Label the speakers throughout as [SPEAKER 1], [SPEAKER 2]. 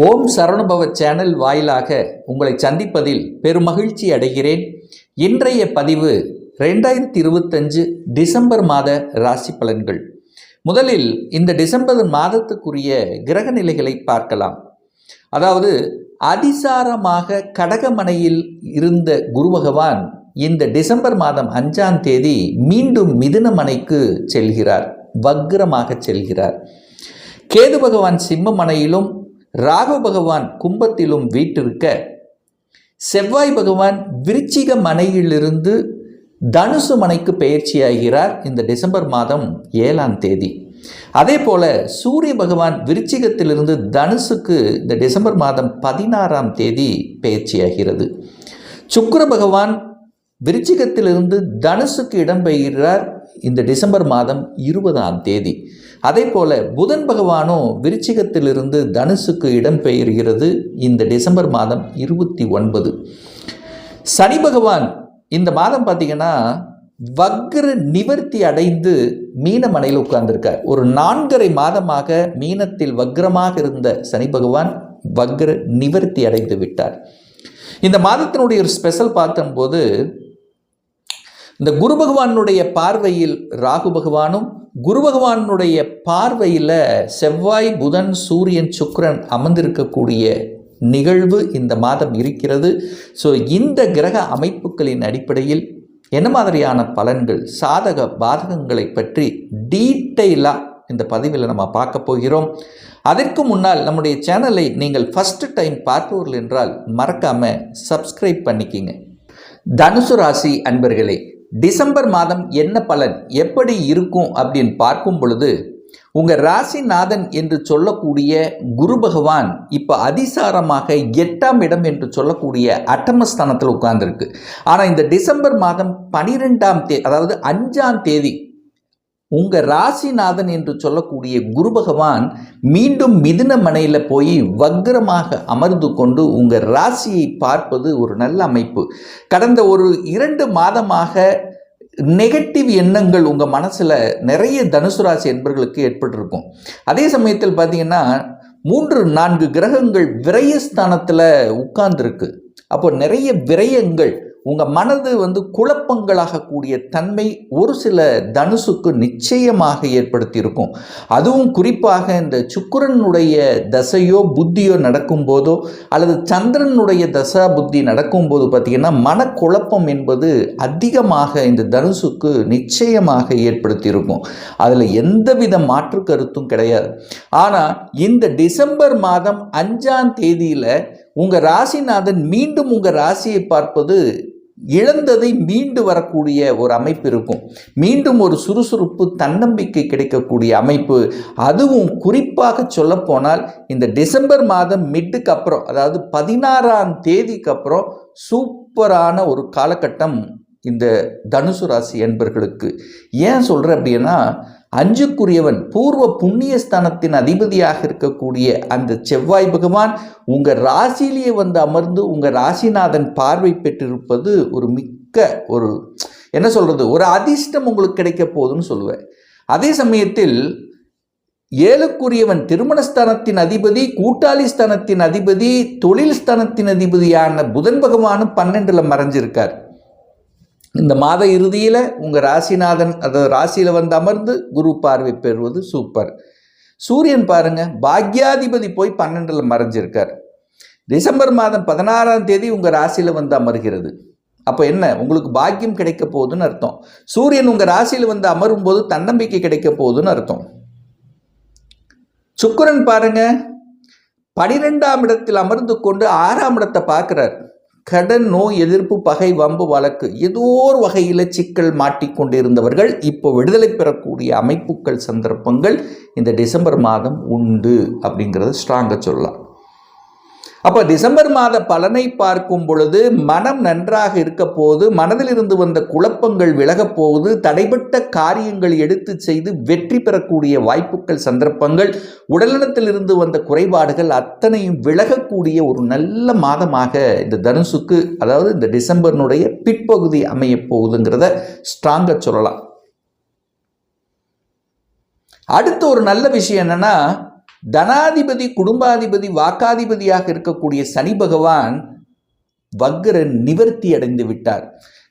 [SPEAKER 1] ஓம் சரணுபவ channel வாயிலாக உங்களை சந்திப்பதில் பெருமகிழ்ச்சி அடைகிறேன். இன்றைய பதிவு ரெண்டாயிரத்தி இருபத்தஞ்சு டிசம்பர் மாத ராசி பலன்கள். முதலில் இந்த டிசம்பர் மாதத்துக்குரிய கிரக நிலைகளை பார்க்கலாம். அதாவது அதிசாரமாக கடகமனையில் இருந்த குரு பகவான் இந்த டிசம்பர் மாதம் அஞ்சாம் தேதி மீண்டும் மிதுனமனைக்கு செல்கிறார் வக்ரமாக செல்கிறார். கேது பகவான் சிம்மமனையிலும் ராகு பகவான் கும்பத்திலும் வீட்டிருக்க. செவ்வாய் பகவான் விருச்சிக மனையிலிருந்து தனுசு மனைக்கு பயிற்சியாகிறார் இந்த டிசம்பர் மாதம் ஏழாம் தேதி. அதே போல சூரிய பகவான் விருச்சிகத்திலிருந்து தனுசுக்கு இந்த டிசம்பர் மாதம் பதினாறாம் தேதி பயிற்சியாகிறது சுக்கர பகவான் விருச்சிகத்திலிருந்து தனுசுக்கு இடம்பெயர்கிறார். இந்த டிசம்பர் மாதம் இருபதாம் தேதி. அதே போல புதன் பகவானும் விருச்சிகத்திலிருந்து தனுசுக்கு இடம்பெயர்கிறது இந்த டிசம்பர் மாதம் இருபத்தி ஒன்பது. சனி பகவான் இந்த மாதம் பார்த்தீங்கன்னா வக்ர நிவர்த்தி அடைந்து மீனமனையில் உட்கார்ந்திருக்கார். ஒரு நான்கரை மாதமாக மீனத்தில் வக்ரமாக இருந்த சனி பகவான் வக்ர நிவர்த்தி அடைந்து விட்டார். இந்த மாதத்தினுடைய ஒரு ஸ்பெஷல் பார்த்தம்போது இந்த குரு பகவானுடைய பார்வையில் ராகு பகவானும் குரு பகவானுடைய பார்வையில் செவ்வாய் புதன் சூரியன் சுக்கரன் அமர்ந்திருக்கக்கூடிய நிகழ்வு இந்த மாதம் இருக்கிறது. ஸோ இந்த கிரக அமைப்புகளின் அடிப்படையில் என்ன மாதிரியான பலன்கள் சாதக பாதகங்களை பற்றி டீட்டெயிலாக இந்த பதிவில் நம்ம பார்க்க போகிறோம். அதற்கு முன்னால் நம்முடைய சேனலை நீங்கள் ஃபஸ்ட்டு டைம் பார்ப்பவர்கள் என்றால் மறக்காமல் சப்ஸ்கிரைப் பண்ணிக்கிங்க. தனுசு ராசி அன்பர்களே டிசம்பர் மாதம் என்ன பலன் எப்படி இருக்கும் அப்படின்னு பார்க்கும் பொழுது உங்கள் ராசிநாதன் என்று சொல்லக்கூடிய குரு பகவான் இப்போ அதிசாரமாக எட்டாம் இடம் என்று சொல்லக்கூடிய அட்டமஸ்தானத்தில் உட்கார்ந்துருக்கு. ஆனால் இந்த டிசம்பர் மாதம் பனிரெண்டாம் தே அதாவது அஞ்சாம் தேதி உங்கள் ராசிநாதன் என்று சொல்லக்கூடிய குரு பகவான் மீண்டும் மிதுன மனையில் போய் வக்ரமாக அமர்ந்து கொண்டு உங்கள் ராசியை பார்ப்பது ஒரு நல்ல அமைப்பு. கடந்த ஒரு இரண்டு மாதமாக நெகட்டிவ் எண்ணங்கள் உங்கள் மனசில் நிறைய தனுசு ராசி என்பர்களுக்கு ஏற்பட்டிருக்கும். அதே சமயத்தில் பார்த்தீங்கன்னா மூன்று நான்கு கிரகங்கள் விரயஸ்தானத்தில் உட்கார்ந்துருக்கு. அப்போ நிறைய விரயங்கள் உங்கள் மனது வந்து குழப்பங்களாகக்கூடிய தன்மை ஒரு சில தனுசுக்கு நிச்சயமாக ஏற்படுத்தியிருக்கும். அதுவும் குறிப்பாக இந்த சுக்கரனுடைய தசையோ புத்தியோ நடக்கும்போதோ அல்லது சந்திரனுடைய தசா புத்தி நடக்கும்போது பார்த்திங்கன்னா மனக்குழப்பம் என்பது அதிகமாக இந்த தனுசுக்கு நிச்சயமாக ஏற்படுத்தியிருக்கும். அதில் எந்தவித மாற்று கருத்தும் கிடையாது. ஆனால் இந்த டிசம்பர் மாதம் அஞ்சாம் தேதியில் உங்கள் ராசிநாதன் மீண்டும் உங்கள் ராசியை பார்ப்பது இழந்ததை மீண்டு வரக்கூடிய ஒரு அமைப்பு இருக்கும். மீண்டும் ஒரு சுறுசுறுப்பு தன்னம்பிக்கை கிடைக்கக்கூடிய அமைப்பு. அதுவும் குறிப்பாக சொல்லப்போனால் இந்த டிசம்பர் மாதம் மிட்டுக்கு அப்புறம் அதாவது பதினாறாம் தேதிக்கு அப்புறம் சூப்பரான ஒரு காலகட்டம் இந்த தனுசு ராசி என்பர்களுக்கு. ஏன் சொல்கிறேன் அப்படின்னா அஞ்சுக்குரியவன் பூர்வ புண்ணியஸ்தானத்தின் அதிபதியாக இருக்கக்கூடிய அந்த செவ்வாய் பகவான் உங்கள் ராசியிலேயே வந்து அமர்ந்து உங்கள் ராசிநாதன் பார்வை பெற்றிருப்பது ஒரு மிக்க ஒரு என்ன சொல்கிறது ஒரு அதிர்ஷ்டம் உங்களுக்கு கிடைக்க போகுதுன்னு சொல்லுவேன். அதே சமயத்தில் ஏழுக்குரியவன் திருமணஸ்தானத்தின் அதிபதி கூட்டாளி ஸ்தானத்தின் அதிபதி தொழில் ஸ்தானத்தின் அதிபதியான புதன் பகவானும் பன்னெண்டில் மறைஞ்சிருக்கார். இந்த மாத இறுதியில் உங்கள் ராசிநாதன் அதாவது ராசியில் வந்து அமர்ந்து குரு பார்வை பெறுவது சூப்பர் சூரியன் பாருங்கள் பாக்யாதிபதி போய் பன்னெண்டில் மறைஞ்சிருக்கார். டிசம்பர் மாதம் பதினாறாம் தேதி உங்கள் ராசியில் வந்து அமர்கிறது. அப்போ என்ன? உங்களுக்கு பாக்கியம் கிடைக்க போகுதுன்னு அர்த்தம். சூரியன் உங்கள் ராசியில் வந்து அமரும் போது தன்னம்பிக்கை கிடைக்க போகுதுன்னு அர்த்தம். சுக்கரன் பாருங்க பனிரெண்டாம் இடத்தில் அமர்ந்து கொண்டு ஆறாம் இடத்தை பார்க்குறார். கடன் நோய் எதிர்ப்பு பகை வம்பு வழக்கு ஏதோ ஒரு வகையில் சிக்கல் மாட்டிக்கொண்டிருந்தவர்கள் இப்போ விடுதலை பெறக்கூடிய அமைப்புகள் சந்தர்ப்பங்கள் இந்த டிசம்பர் மாதம் உண்டு அப்படிங்கிறத ஸ்ட்ராங்காக சொல்லலாம். அப்போ டிசம்பர் மாத பலனை பார்க்கும் பொழுது மனம் நன்றாக இருக்க போது மனதிலிருந்து வந்த குழப்பங்கள் விலகப் போகுது தடைப்பட்ட காரியங்கள் எடுத்து செய்து வெற்றி பெறக்கூடிய வாய்ப்புகள் சந்தர்ப்பங்கள் உடல்நலத்திலிருந்து வந்த குறைபாடுகள் அத்தனையும் விலகக்கூடிய ஒரு நல்ல மாதமாக இந்த தனுசுக்கு அதாவது இந்த டிசம்பர்னுடைய பிற்பகுதி அமைய போகுதுங்கிறத ஸ்ட்ராங்காக சொல்லலாம். அடுத்த ஒரு நல்ல விஷயம் என்னன்னா தனாதிபதி குடும்பாதிபதி வாக்காதிபதியாக இருக்கக்கூடிய சனி பகவான் வக்ர நிவர்த்தி அடைந்து விட்டார்.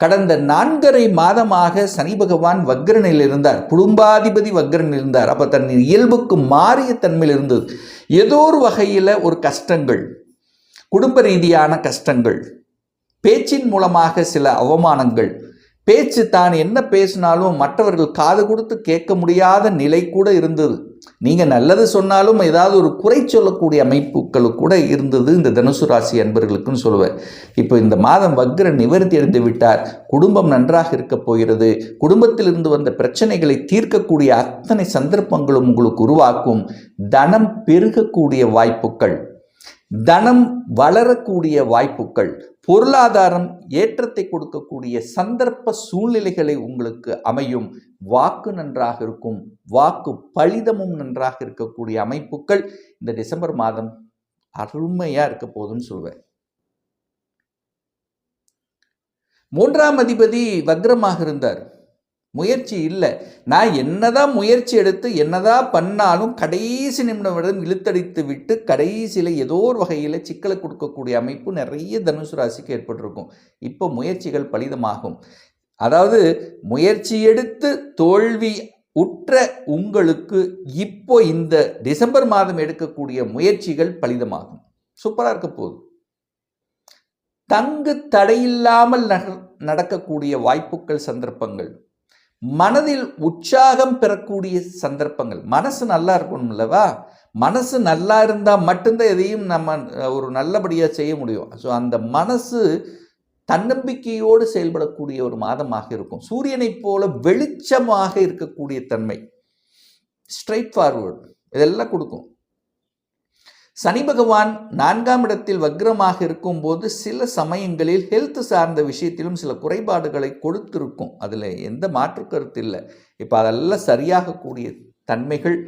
[SPEAKER 1] கடந்த நான்கரை மாதமாக சனி பகவான் வக்ரனில் இருந்தார். குடும்பாதிபதி வக்ரனில் இருந்தார். அப்போ தன் இயல்புக்கு மாறிய தன்மையில் இருந்தது. ஏதோ ஒரு வகையில் ஒரு கஷ்டங்கள் குடும்ப ரீதியான கஷ்டங்கள் பேச்சின் மூலமாக சில அவமானங்கள் பேச்சு தான் என்ன பேசினாலும் மற்றவர்கள் காது கொடுத்து கேட்க முடியாத நிலை கூட இருந்தது. நீங்கள் நல்லது சொன்னாலும் ஏதாவது ஒரு குறை சொல்லக்கூடிய அமைப்புகள் கூட இருந்தது இந்த தனுசு ராசி அன்பர்களுக்குன்னு சொல்லுவேன். இப்போ இந்த மாதம் வக்ர நிவர்த்தி அடைந்து விட்டார். குடும்பம் நன்றாக இருக்க போகிறது. குடும்பத்திலிருந்து வந்த பிரச்சனைகளை தீர்க்கக்கூடிய அத்தனை சந்தர்ப்பங்களும் உங்களுக்கு உருவாக்கும். தனம் பெருகக்கூடிய வாய்ப்புகள் தனம் வளரக்கூடிய வாய்ப்புகள் பொருளாதாரம் ஏற்றத்தை கொடுக்கக்கூடிய சந்தர்ப்ப சூழ்நிலைகளை உங்களுக்கு அமையும். வாக்கு நன்றாக இருக்கும். வாக்கு பலிதமும் நன்றாக இருக்கக்கூடிய அமைப்புகள் இந்த டிசம்பர் மாதம் அருமையாக இருக்க போகுதுன்னு சொல்வேன். மூன்றாம் அதிபதி வக்ரமாக இருந்தார். முயற்சி இல்லை. நான் என்னதான் முயற்சி எடுத்து என்னதான் பண்ணாலும் கடைசி நிமிடம் இழுத்தடித்து விட்டு கடைசியில் ஏதோ ஒரு வகையில் சிக்கலை கொடுக்கக்கூடிய அமைப்பு நிறைய தனுசு ராசிக்கு ஏற்பட்டிருக்கும். இப்போ முயற்சிகள் பலிதமாகும். அதாவது முயற்சி எடுத்து தோல்வி உற்ற உங்களுக்கு இப்போ இந்த டிசம்பர் மாதம் எடுக்கக்கூடிய முயற்சிகள் பலிதமாகும். சூப்பராக இருக்க போகுது. தங்கு தடையில்லாமல் நடக்கக்கூடிய வாய்ப்புகள் சந்தர்ப்பங்கள். மனதில் உற்சாகம் பெறக்கூடிய சந்தர்ப்பங்கள். மனசு நல்லா இருக்கணும் இல்லவா மனசு நல்லா இருந்தால் மட்டும்தான் எதையும் நம்ம ஒரு நல்லபடியாக செய்ய முடியும். ஸோ அந்த மனசு தன்னம்பிக்கையோடு செயல்படக்கூடிய ஒரு மாதமாக இருக்கும். சூரியனைப் போல வெளிச்சமாக இருக்கக்கூடிய தன்மை. ஸ்ட்ரைட் ஃபார்வர்டு இதெல்லாம் கொடுக்கும். சனி பகவான் நான்காம் இடத்தில் வக்ரமாக இருக்கும்போது சில சமயங்களில் ஹெல்த் சார்ந்த விஷயத்திலும் சில குறைபாடுகளை கொடுத்திருக்கும். அதில் எந்த மாற்று கருத்து இல்லை. இப்போ அதெல்லாம் சரியாகக்கூடிய தன்மைகள்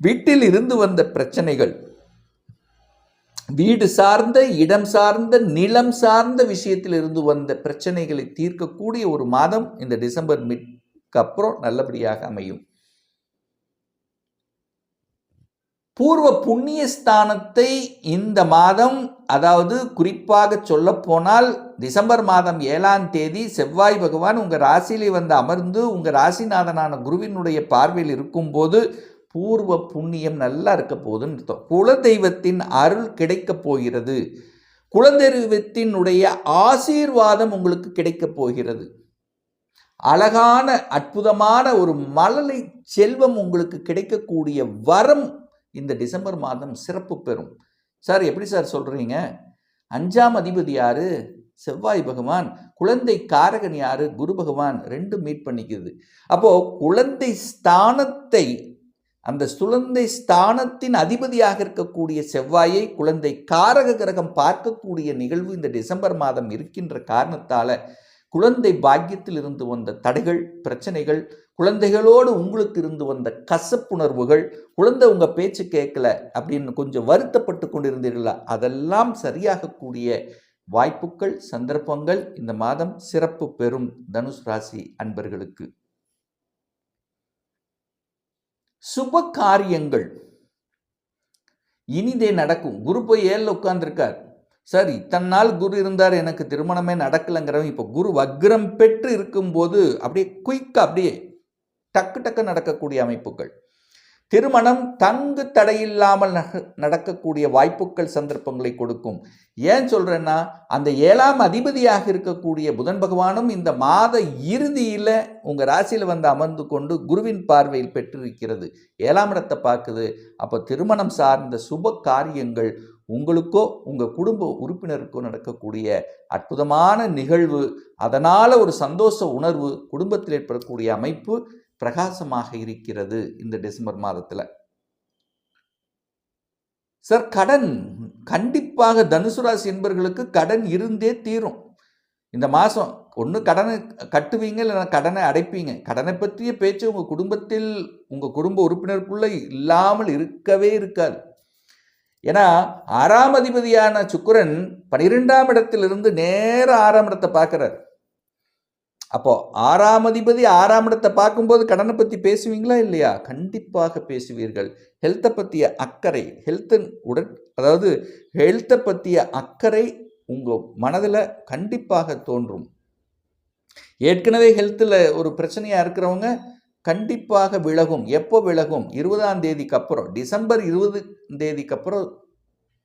[SPEAKER 1] வீட்டில் இருந்து வந்த பிரச்சனைகள் வீடு சார்ந்த இடம் சார்ந்த நிலம் சார்ந்த விஷயத்தில் இருந்து வந்த பிரச்சனைகளை தீர்க்கக்கூடிய ஒரு மாதம் இந்த டிசம்பர் மிட்க்கு அப்புறம் நல்லபடியாக அமையும். பூர்வ புண்ணிய ஸ்தானத்தை இந்த மாதம் அதாவது குறிப்பாக சொல்லப்போனால் டிசம்பர் மாதம் ஏழாம் தேதி செவ்வாய் பகவான் உங்கள் ராசியிலே வந்து அமர்ந்து உங்கள் ராசிநாதனான குருவினுடைய பார்வையில் இருக்கும்போது பூர்வ புண்ணியம் நல்லா இருக்க போகுதுன்னு அர்த்தம். குலதெய்வத்தின் அருள் கிடைக்கப் போகிறது. குலதெய்வத்தினுடைய ஆசீர்வாதம் உங்களுக்கு கிடைக்கப் போகிறது. அழகான அற்புதமான ஒரு மழலை செல்வம் உங்களுக்கு கிடைக்கக்கூடிய வரம் இந்த டிசம்பர் மாதம் சிறப்பு பெறும். சார் எப்படி சார் சொல்கிறீங்க அஞ்சாம் அதிபதி யார்? செவ்வாய் பகவான். குழந்தை காரகன் யார்? குரு பகவான். ரெண்டும் மீட் பண்ணிக்குது. அப்போது குழந்தை ஸ்தானத்தை அந்த சுழந்தை ஸ்தானத்தின் அதிபதியாக இருக்கக்கூடிய செவ்வாயை குழந்தை காரக கிரகம் பார்க்கக்கூடிய நிகழ்வு இந்த டிசம்பர் மாதம் இருக்கின்ற காரணத்தால் குழந்தை பாக்கியத்தில் இருந்து வந்த தடைகள் பிரச்சனைகள் குழந்தைகளோடு உங்களுக்கு இருந்து வந்த கசப்புணர்வுகள் குழந்தை உங்கள் பேச்சு கேட்கல அப்படின்னு கொஞ்சம் வருத்தப்பட்டு கொண்டிருந்தீர்களா? அதெல்லாம் சரியாகக்கூடிய வாய்ப்புகள் சந்தர்ப்பங்கள் இந்த மாதம் சிறப்பு பெறும் தனுஷ் ராசி அன்பர்களுக்கு. சுப காரியங்கள். இனிதே நடக்கும். குரு போய் ஏழில் உட்கார்ந்துருக்கார். சார் இத்தனை நாள் குரு இருந்தார் எனக்கு திருமணமே நடக்கலைங்கிறவன் இப்போ குரு வக்ரம் பெற்று இருக்கும்போது அப்படியே குயிக்காக அப்படியே டக்கு டக்கு நடக்கக்கூடிய அமைப்புகள். திருமணம் தங்கு தடையில்லாமல் நடக்கக்கூடிய வாய்ப்புகள் சந்தர்ப்பங்களை கொடுக்கும். ஏன் சொல்கிறேன்னா அந்த ஏழாம் அதிபதியாக இருக்கக்கூடிய புதன் பகவானும் இந்த மாத இறுதியில் உங்கள் ராசியில் வந்து அமர்ந்து கொண்டு குருவின் பார்வையில் பெற்றிருக்கிறது. ஏழாம் இடத்தை பார்க்குது. அப்போ திருமணம் சார்ந்த சுப காரியங்கள் உங்களுக்கோ உங்கள் குடும்ப உறுப்பினருக்கோ நடக்கக்கூடிய அற்புதமான நிகழ்வு அதனால் ஒரு சந்தோஷ உணர்வு குடும்பத்தில் ஏற்படக்கூடிய அமைப்பு பிரகாசமாக இருக்கிறது இந்த டிசம்பர் மாதத்தில். சார் கடன் கண்டிப்பாக தனுசு ராசி என்பர்களுக்கு கடன் இருந்தே தீரும். இந்த மாதம் ஒன்று கடனை கட்டுவீங்க இல்லைனா கடனை அடைப்பீங்க. கடனை பற்றிய பேச்சு உங்கள் குடும்பத்தில் உங்கள் குடும்ப உறுப்பினருக்குள்ளே இல்லாமல் இருக்கவே இருக்காது. ஏன்னா ஆறாம் அதிபதியான சுக்கரன் பனிரெண்டாம் இடத்திலிருந்து நேர ஆறாம் இடத்தை பார்க்குறார். அப்போ ஆறாம் அதிபதி ஆறாம் இடத்தை பார்க்கும்போது கடனை பற்றி பேசுவீங்களா இல்லையா? கண்டிப்பாக பேசுவீர்கள். ஹெல்த்தை பற்றிய அக்கறை ஹெல்த்து உடன் அதாவது ஹெல்த்தை பற்றிய அக்கறை உங்கள் மனதில் கண்டிப்பாக தோன்றும். ஏற்கனவே ஹெல்த்தில் ஒரு பிரச்சனையாக இருக்கிறவங்க கண்டிப்பாக விலகும். எப்போ விலகும்? இருபதாம் தேதிக்கு அப்புறம் டிசம்பர் இருபது தேதிக்கு அப்புறம்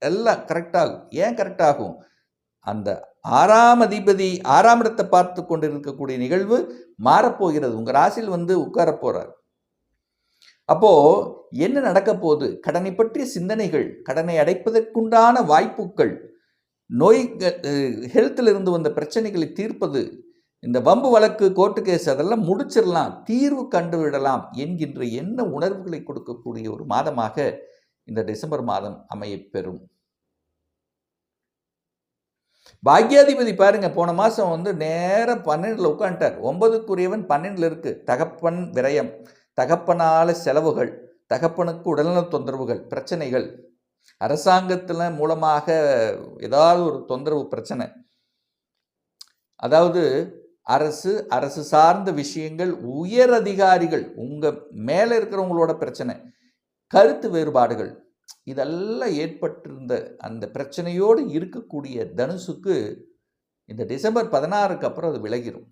[SPEAKER 1] எல்லாம் கரெக்டாகும் ஏன் கரெக்டாகும் அந்த ஆறாம் அதிபதி ஆறாம் இடத்தை பார்த்து கொண்டு இருக்கக்கூடிய நிகழ்வு மாறப்போகிறது. உங்கள் ராசியில் வந்து உட்கார போகிறார் அப்போ என்ன நடக்க போகுது? கடனை பற்றிய சிந்தனைகள் கடனை அடைப்பதற்குண்டான வாய்ப்புகள் நோய் ஹெல்த்தில் இருந்து வந்த பிரச்சனைகளை தீர்ப்பது இந்த வம்பு வழக்கு கோர்ட்டு கேஸ் அதெல்லாம் முடிச்சிடலாம் தீர்வு கண்டுவிடலாம் என்கின்ற என்ன உணர்வுகளை கொடுக்கக்கூடிய ஒரு மாதமாக இந்த டிசம்பர் மாதம் அமையப்பெறும். பாக்யாதிபதி பாருங்க போன மாதம் வந்து நேராக பன்னெண்டில் உட்காந்துட்டார் ஒன்பதுக்குரியவன் பன்னெண்டில் இருக்கு. தகப்பன் விரயம் தகப்பனால செலவுகள் தகப்பனுக்கு உடல்நல தொந்தரவுகள் பிரச்சனைகள். அரசாங்கத்தில் மூலமாக ஏதாவது ஒரு தொந்தரவு பிரச்சனை. அதாவது அரசு அரசு சார்ந்த விஷயங்கள் உயர் அதிகாரிகள் உங்கள் மேலே இருக்கிறவங்களோட பிரச்சனை கருத்து வேறுபாடுகள் இதெல்லாம் ஏற்பட்டிருந்த அந்த பிரச்சனையோடு இருக்கக்கூடிய தனுசுக்கு இந்த டிசம்பர் பதினாறுக்கு அப்புறம் அது விலகிரும்.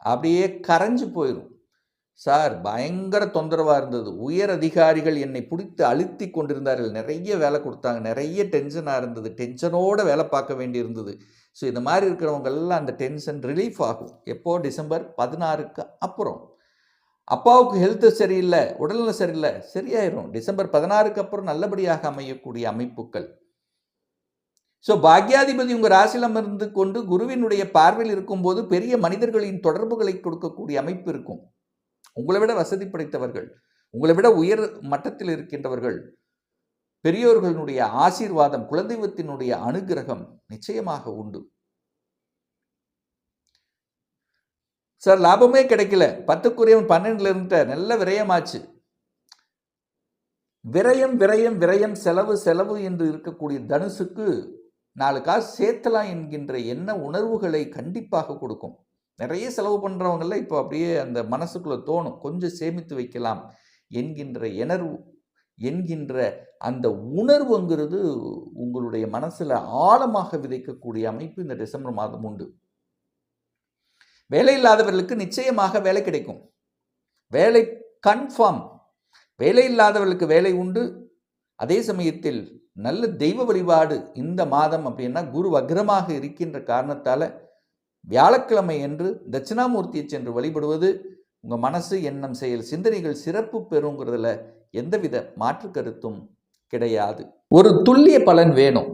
[SPEAKER 1] அப்படியே கரைஞ்சு போயிடும் சார் பயங்கர தொந்தரவாக இருந்தது. உயர் அதிகாரிகள் என்னை பிடித்து அழுத்தி கொண்டிருந்தார்கள். நிறைய வேலை கொடுத்தாங்க. நிறைய டென்ஷனாக இருந்தது. டென்ஷனோடு வேலை பார்க்க வேண்டியிருந்தது. ஸோ இந்த மாதிரி இருக்கிறவங்கெல்லாம் அந்த டென்ஷன் ரிலீஃப் ஆகும். எப்போது டிசம்பர் பதினாறுக்கு அப்புறம். அப்பாவுக்கு ஹெல்த்து சரியில்லை உடல்நிலை சரியில்லை சரியாயிரும். டிசம்பர் பதினாறுக்கு அப்புறம் நல்லபடியாக அமையக்கூடிய அமைப்புகள். ஸோ பாக்யாதிபதி உங்கள் ராசிலம் கொண்டு குருவினுடைய பார்வையில் இருக்கும்போது பெரிய மனிதர்களின் தொடர்புகளை கொடுக்கக்கூடிய அமைப்பு இருக்கும். உங்களை விட வசதி படைத்தவர்கள் உங்களை விட உயர் மட்டத்தில் இருக்கின்றவர்கள் பெரியோர்களுடைய ஆசீர்வாதம் குலதெய்வத்தினுடைய அனுகிரகம் நிச்சயமாக உண்டு. சார் லாபமே கிடைக்கல. பத்துக்குரியவன் பன்னெண்டுல இருந்துட்ட நல்ல விரயமாச்சு. விரயம் விரயம் விரயம் செலவு செலவு என்று இருக்கக்கூடிய தனுசுக்கு நாலு காசு சேர்த்தலாம் என்கின்ற என்ன உணர்வுகளை கண்டிப்பாக கொடுக்கும். நிறைய செலவு பண்ணுறவங்கள இப்போ அப்படியே அந்த மனசுக்குள்ளே தோணும். கொஞ்சம் சேமித்து வைக்கலாம் என்கின்ற எனர்வு என்கின்ற அந்த உணர்வுங்கிறது உங்களுடைய மனசில் ஆழமாக விதைக்கக்கூடிய அமைப்பு இந்த டிசம்பர் மாதம் உண்டு. வேலை இல்லாதவர்களுக்கு நிச்சயமாக வேலை கிடைக்கும். வேலை கன்ஃபார்ம் வேலை இல்லாதவர்களுக்கு வேலை உண்டு. அதே சமயத்தில் நல்ல தெய்வ வழிபாடு இந்த மாதம் அப்படின்னா குரு வக்ரமாக இருக்கின்ற காரணத்தால் வியாழக்கிழமை என்று தட்சிணாமூர்த்தியை சென்று வழிபடுவது உங்கள் மனசு எண்ணம் செயல் சிந்தனைகள் சிறப்பு பெறுங்கிறதுல எந்தவித மாற்று கருத்தும் கிடையாது. ஒரு துல்லிய பலன் வேணும்.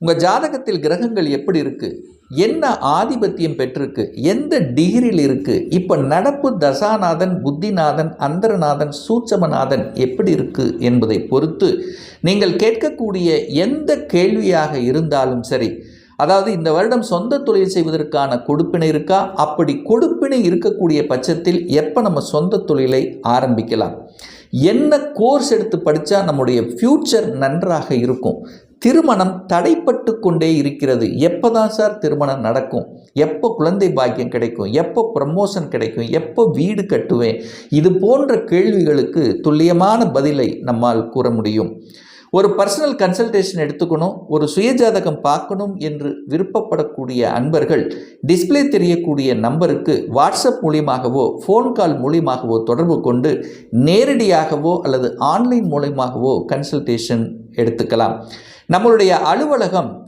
[SPEAKER 1] உங்கள் ஜாதகத்தில் கிரகங்கள் எப்படி இருக்குது என்ன ஆதிபத்தியம் பெற்றிருக்கு? எந்த டிகிரியில் இருக்குது இப்போ நடப்பு தசாநாதன் புத்திநாதன் அந்தரநாதன் சூட்சமநாதன் எப்படி இருக்குது என்பதை பொறுத்து நீங்கள் கேட்கக்கூடிய எந்த கேள்வியாக இருந்தாலும் சரி அதாவது இந்த வருடம் சொந்த தொழில் செய்வதற்கான கொடுப்பினை இருக்கா? அப்படி கொடுப்பினை இருக்கக்கூடிய பட்சத்தில் எப்போ நம்ம சொந்த தொழிலை ஆரம்பிக்கலாம்? என்ன கோர்ஸ் எடுத்து படித்தா நம்முடைய ஃப்யூச்சர் நன்றாக இருக்கும்? திருமணம் தடைப்பட்டு கொண்டே இருக்கிறது. எப்போ தான் சார் திருமணம் நடக்கும்? எப்போ குழந்தை பாக்கியம் கிடைக்கும்? எப்போ ப்ரமோஷன் கிடைக்கும்? எப்போ வீடு கட்டுவேன்? இது போன்ற கேள்விகளுக்கு துல்லியமான பதிலை நம்மால் கூற முடியும். ஒரு பர்சனல் கன்சல்டேஷன் எடுத்துக்கணும் ஒரு சுயஜாதகம் பார்க்கணும் என்று விருப்பப்படக்கூடிய அன்பர்கள் டிஸ்பிளே தெரியக்கூடிய நம்பருக்கு வாட்ஸ்அப் மூலியமாகவோ ஃபோன் கால் மூலியமாகவோ தொடர்பு கொண்டு நேரடியாகவோ அல்லது ஆன்லைன் மூலியமாகவோ கன்சல்டேஷன் எடுத்துக்கலாம். நம்மளுடைய அலுவலகம்